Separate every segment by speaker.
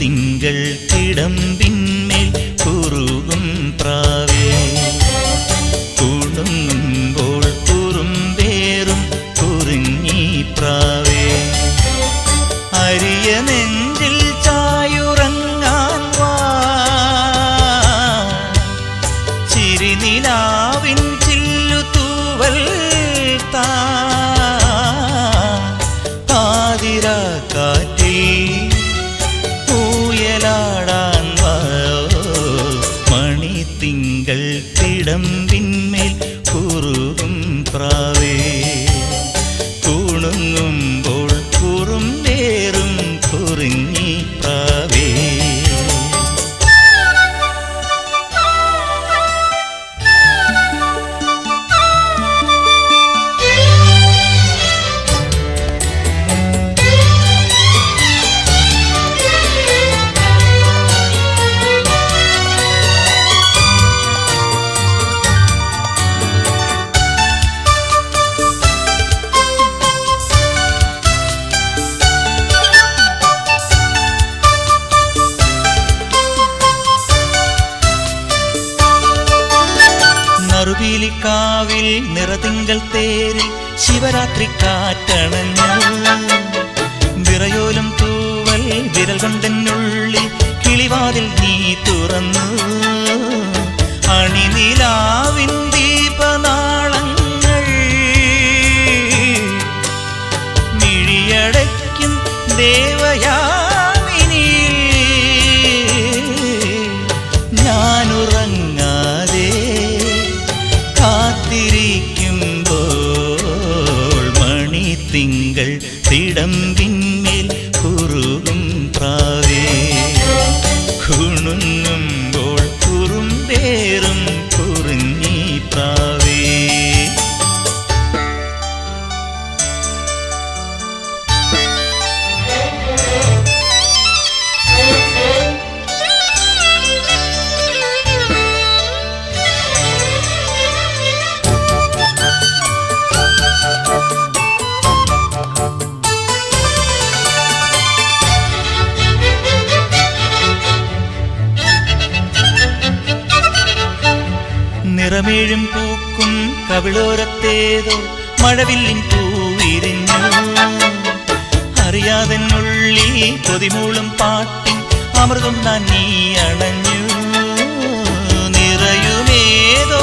Speaker 1: തിങ്കൾ കിടമ്പിന്മേൽ കുറുകും പ്രാവേ. കുടുങ്ങുമ്പോൾ കുറുമ്പേറും കുറുങ്ങി പ്രാവേ. അരിയ them. നറുപീലിക്കാവിൽ നിറതിങ്കൾ തേരിൽ ശിവരാത്രി കാറ്റണഞ്ഞു. വിറയോലും തൂവൽ വിരൽ കൊണ്ടെന്നുള്ളിൽ കിളിവാതിൽ നീ തുറന്നു. അണിനിലാവിൻ திங்கள் திடம்பின் നിറമേഴും പൂക്കും കവിളോരത്തേതോ മഴവില്ലിൻ പൂവിരിഞ്ഞു. ഉള്ളി കൊതിമൂളും പാട്ടി അമൃതം ഞാൻ നീ അണഞ്ഞു. നിറയുമേതോ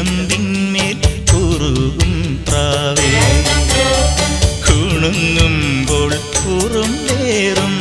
Speaker 1: തിടമ്പിന്മേൽ കുറുകും പ്രാവേ. കുണുങ്ങുമ്പോൾ കുറുമ്പേറും